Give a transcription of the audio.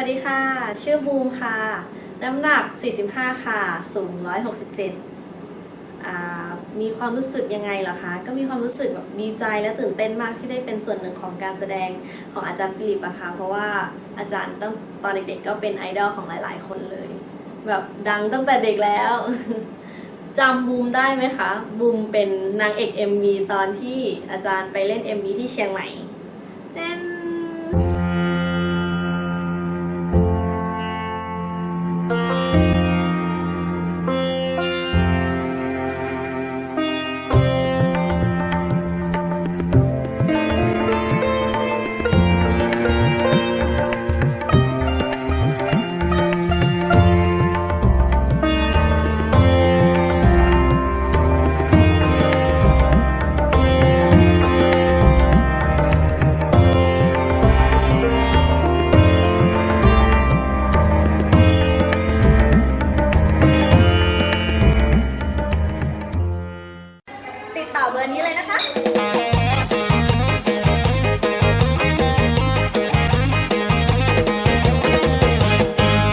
ัสดีค่ะ ชื่อบูมค่ะ น้ำหนัก 45 ค่ะ สูง 167 มีความรู้สึกยังไงเหรอคะ ก็มีความรู้สึกแบบดีใจและตื่นเต้นมากที่ได้เป็นส่วนหนึ่งของการแสดงของอาจารย์ฟิลิปอะค่ะ เพราะว่าอาจารย์ตั้งตอนเด็กๆก็เป็นไอดอลของหลายๆ คนเลย แบบดังตั้งแต่เด็กแล้วจำบูมได้ไหมคะ บูมเป็นนางเอก MV ตอนที่อาจารย์ไปเล่น MV ที่เชียงใหม่เต้น ต่อเบอร์นี้เลยนะคะ